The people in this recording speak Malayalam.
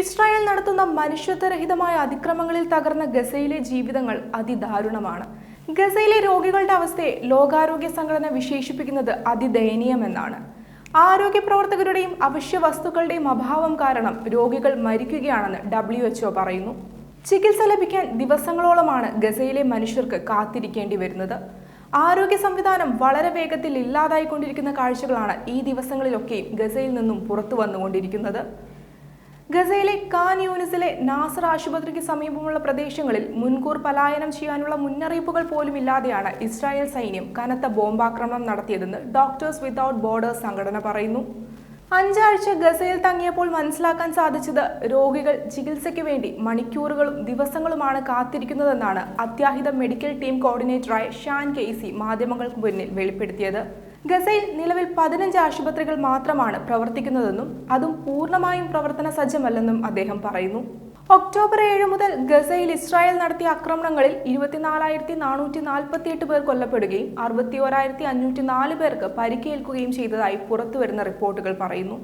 ഇസ്രായേൽ നടത്തുന്ന മനുഷ്യത്വരഹിതമായ അതിക്രമങ്ങളിൽ തകർന്ന ഗസയിലെ ജീവിതങ്ങൾ അതിദാരുണമാണ്. ഗസയിലെ രോഗികളുടെ അവസ്ഥയെ ലോകാരോഗ്യ സംഘടന വിശേഷിപ്പിക്കുന്നത് അതിദയനീയമെന്നാണ്. ആരോഗ്യ പ്രവർത്തകരുടെയും അവശ്യ വസ്തുക്കളുടെയും അഭാവം കാരണം രോഗികൾ മരിക്കുകയാണെന്ന് ഡബ്ല്യു എച്ച്ഒ പറയുന്നു. ചികിത്സ ലഭിക്കാൻ ദിവസങ്ങളോളമാണ് ഗസയിലെ മനുഷ്യർക്ക് കാത്തിരിക്കേണ്ടി വരുന്നത്. ആരോഗ്യ സംവിധാനം വളരെ വേഗത്തിൽ ഇല്ലാതായിക്കൊണ്ടിരിക്കുന്ന കാഴ്ചകളാണ് ഈ ദിവസങ്ങളിലൊക്കെയും ഗസയിൽ നിന്നും പുറത്തു വന്നുകൊണ്ടിരിക്കുന്നത് ഗസയിലെ കാൻ യൂണിസിലെ നാസർ ആശുപത്രിക്ക് സമീപമുള്ള പ്രദേശങ്ങളിൽ മുൻകൂർ പലായനം ചെയ്യാനുള്ള മുന്നറിയിപ്പുകൾ പോലും ഇല്ലാതെയാണ് ഇസ്രായേൽ സൈന്യം കനത്ത ബോംബാക്രമണം നടത്തിയതെന്ന് ഡോക്ടേഴ്സ് വിതൗട്ട് ബോർഡേഴ്സ് സംഘടന പറയുന്നു. അഞ്ചാഴ്ച ഗസയിൽ തങ്ങിയപ്പോൾ മനസ്സിലാക്കാൻ സാധിച്ചത് രോഗികൾ ചികിത്സയ്ക്ക് വേണ്ടി മണിക്കൂറുകളും ദിവസങ്ങളുമാണ് കാത്തിരിക്കുന്നതെന്നാണ് അത്യാഹിത മെഡിക്കൽ ടീം കോർഡിനേറ്ററായ ഷാൻ കെയ്സി മാധ്യമങ്ങൾക്ക് മുന്നിൽ വെളിപ്പെടുത്തിയത്. ഗസയിൽ നിലവിൽ പതിനഞ്ച് ആശുപത്രികൾ മാത്രമാണ് പ്രവർത്തിക്കുന്നതെന്നും അതും പൂർണമായും പ്രവർത്തന സജ്ജമല്ലെന്നും അദ്ദേഹം പറയുന്നു. ഒക്ടോബർ ഏഴ് മുതൽ ഗസയിൽ ഇസ്രായേൽ നടത്തിയ ആക്രമണങ്ങളിൽ ഇരുപത്തിനാലായിരത്തി നാനൂറ്റി നാൽപ്പത്തിയെട്ട് പേർ കൊല്ലപ്പെടുകയും അറുപത്തി ഓരായിരത്തി അഞ്ഞൂറ്റി നാല് പേർക്ക് പരിക്കേൽക്കുകയും ചെയ്തതായി പുറത്തുവരുന്ന റിപ്പോർട്ടുകൾ പറയുന്നു.